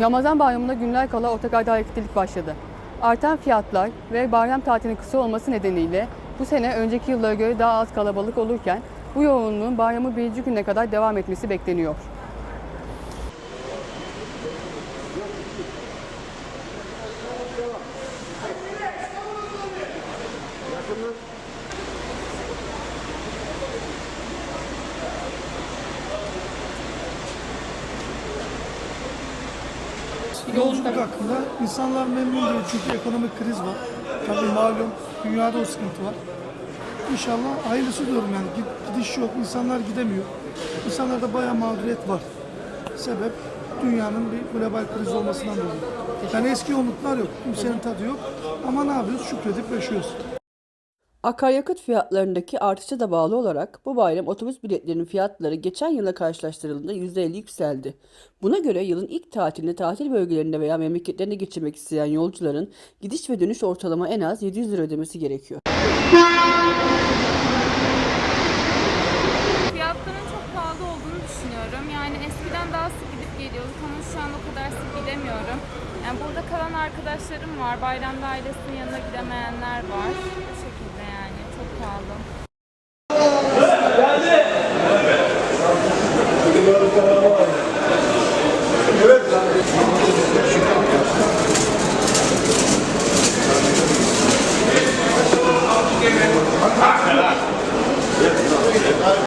Ramazan bayramında günler kala otogarda hareketlilik başladı. Artan fiyatlar ve bayram tatilinin kısa olması nedeniyle bu sene önceki yıllara göre daha az kalabalık olurken bu yoğunluğun bayramın birinci gününe kadar devam etmesi bekleniyor. Yolculuk hakkında insanlar memnun değil çünkü ekonomik kriz var. Tabii malum dünyada o sıkıntı var. İnşallah hayırlısı diyorum yani Gid- gidiş yok, insanlar gidemiyor. İnsanlarda bayağı mağduriyet var. Sebep dünyanın bir global kriz olmasından dolayı. Yani eski yoğunluklar yok, kimsenin tadı yok. Ama ne yapıyoruz? Şükredip yaşıyoruz. Akaryakıt fiyatlarındaki artışa da bağlı olarak bu bayram otobüs biletlerinin fiyatları geçen yıla karşılaştırıldığında %50 yükseldi. Buna göre yılın ilk tatilini tatil bölgelerinde veya memleketlerine geçirmek isteyen yolcuların gidiş ve dönüş ortalama en az 700 lira ödemesi gerekiyor. Fiyatların çok pahalı olduğunu düşünüyorum. Yani eskiden daha sık gidip geliyorduk ama şu an o kadar sık gidemiyorum. Yani burada kalan arkadaşlarım var. Bayramda ailesinin yanına gidemeyenler var. Bu şekilde aldım.